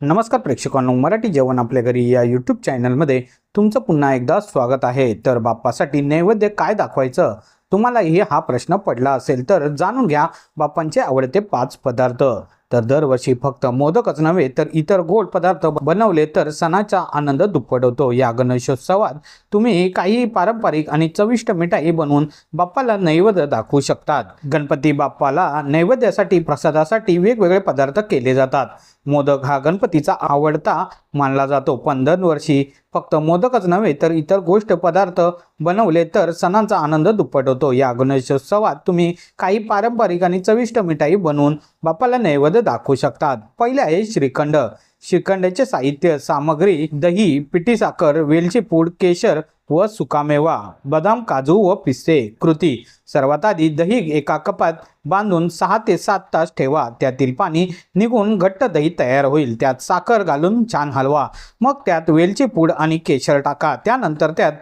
नमस्कार प्रेक्षकांनो मराठी जेवण आपल्या घरी या यूट्यूब चॅनलमध्ये तुमचं पुन्हा एकदा स्वागत आहे. तर बाप्पासाठी नैवेद्य काय दाखवायचं? तुम्हालाही हा प्रश्न पडला असेल तर जाणून घ्या बाप्पांचे आवडते पाच पदार्थ. तर दरवर्षी फक्त मोदकच नव्हे तर इतर गोड पदार्थ बनवले तर सणाचा आनंद दुप्पट होतो या गणेशोत्सवात तुम्ही काही पारंपरिक आणि चविष्ट मिठाई बनवून बाप्पाला नैवेद्य दाखवू शकतात. गणपती बाप्पाला नैवेद्यासाठी प्रसादासाठी वेगवेगळे पदार्थ केले जातात. मोदक हा गणपतीचा आवडता मानला जातो. पण दरवर्षी फक्त मोदकच नव्हे तर इतर गोष्ट पदार्थ बनवले तर सणांचा आनंद दुप्पट होतो या गणेशोत्सवात तुम्ही काही पारंपरिक आणि चविष्ट मिठाई बनवून बाप्पाला नैवेद्य दाखवू शकतात. पहिले आहे श्रीखंड. श्रीखंडाचे साहित्य सामग्री दही पिठी साखर वेलची पूड केशर व सुकामेवा बदाम काजू व पिस्ते कृती. सर्वात आधी दही एका कपात बांधून सहा ते सात तास ठेवा. त्यातील पाणी निघून घट्ट दही तयार होईल. त्यात साखर घालून छान हलवा. मग त्यात वेलची पूड आणि केशर टाका. त्यानंतर त्यात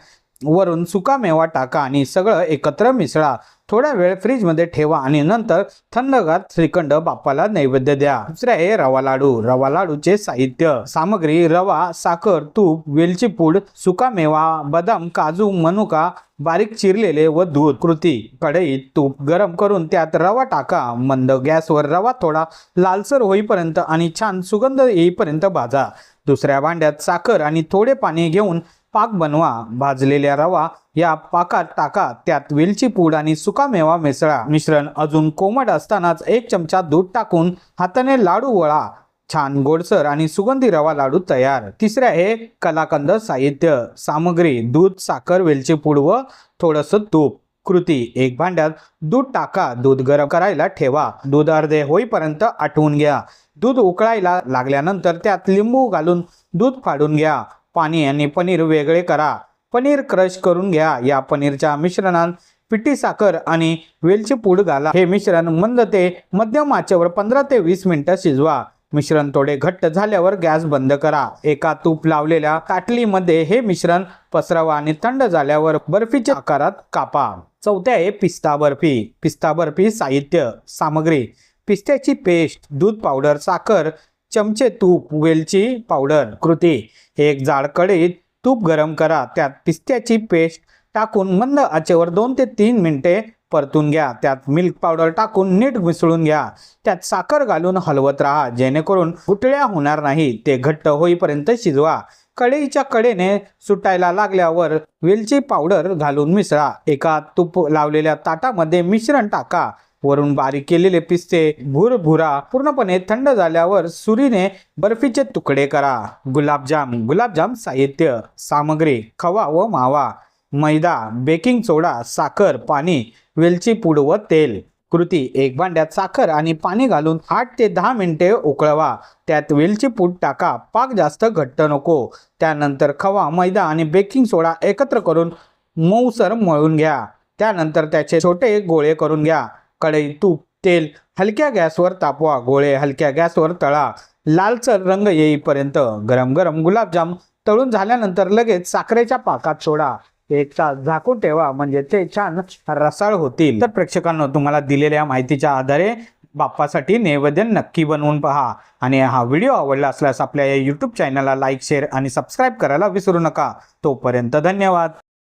वरून सुकामेवा टाका आणि सगळं एकत्र मिसळा. थोडा वेळ फ्रीजमध्ये ठेवा आणि नंतर थंडगार श्रीखंड बाप्पाला नैवेद्य द्या. दुसरे आहे रवा लाडू. रवा लाडूचे साहित्य. सामग्री रवा साखर तूप वेलची पूड सुका मेवा बदाम काजू मनुका बारीक चिरलेले व दूध कृती कढईत तूप गरम करून त्यात रवा टाका. मंद गॅसवर रवा थोडा लालसर होईपर्यंत आणि छान सुगंध येईपर्यंत भाजा. दुसऱ्या भांड्यात साखर आणि थोडे पाणी घेऊन पाक बनवा भाजलेल्या रवा या पाकात टाका त्यात वेलची पूड आणि सुका मेवा मिसळा. मिश्रण अजून कोमट असतानाच एक चमचा दूध टाकून हाताने लाडू वळा. छान गोडसर आणि सुगंधी रवा लाडू तयार. तिसरे आहे कलाकंद साहित्य. सामग्री दूध साखर वेलची पूड व थोडंसं तूप. कृती एक भांड्यात दूध टाका. दूध गरम करायला ठेवा. दूध अर्धे होईपर्यंत आटवून घ्या. दूध उकळायला लागल्यानंतर त्यात लिंबू घालून दूध फाडून घ्या. पाणी आणि पनीर वेगळे करा. पनीर क्रश करून घ्या. या पनीरच्या मिश्रणात पिठी साखर आणि वेलची पूड घाला. हे मिश्रण मंद ते मध्यम आचेवर पंधरा ते वीस मिनिटं शिजवा. मिश्रण थोडे घट्ट झाल्यावर गॅस बंद करा. एका तूप लावलेल्या ताटलीमध्ये हे मिश्रण पसरवा आणि थंड झाल्यावर बर्फीच्या आकारात कापा. चौथ्या आहे पिस्ता बर्फी. पिस्ता बर्फी साहित्य सामग्री. पिस्त्याची पेस्ट दूध पावडर साखर चमचे तूप वेलची पावडर कृती. एक जाड कढईत तूप गरम करा. त्यात पिस्त्याची पेस्ट टाकून मंद आचेवर दोन ते तीन मिनिटे परतून घ्या. त्यात मिल्क पावडर टाकून नीट मिसळून घ्या. त्यात साखर घालून हलवत राहा. जेणेकरून गुटळ्या होणार नाही. ते घट्ट होईपर्यंत शिजवा. कढईच्या कडेने सुटायला लागल्यावर वेलची पावडर घालून मिसळा. एका तूप लावलेल्या ताटामध्ये मिश्रण टाका. वरून बारीक केलेले पिस्ते भुरभुरा पूर्णपणे थंड झाल्यावर सुरीने बर्फीचे तुकडे करा. गुलाबजाम गुलाबजाम साहित्य सामग्री खवा व मावा मैदा बेकिंग सोडा साखर पाणी वेलची पूड व तेल. कृती एक भांड्यात साखर आणि पाणी घालून आठ ते दहा मिनिटे उकळवा. त्यात वेलची पूड टाका पाक जास्त घट्ट नको. त्यानंतर खवा मैदा आणि बेकिंग सोडा एकत्र करून मऊसर मळून घ्या. त्यानंतर त्याचे छोटे गोळे करून घ्या. कढई तूप तेल हलक्या गॅसवर तापवा गोळे हलक्या गॅसवर तळा. लालसर रंग येईपर्यंत गरम गरम गुलाबजाम तळून झाल्यानंतर लगेच साखरेच्या पाकात सोडा. एक तास झाकून ठेवा म्हणजे ते छान रसाळ होतील. तर प्रेक्षकांना तुम्हाला दिलेल्या माहितीच्या आधारे बाप्पासाठी नैवेद्य नक्की बनवून पहा. आणि हा व्हिडिओ आवडला असल्यास आपल्या या यूट्यूब चॅनलला लाईक शेअर आणि सबस्क्राईब करायला विसरू नका. तोपर्यंत धन्यवाद.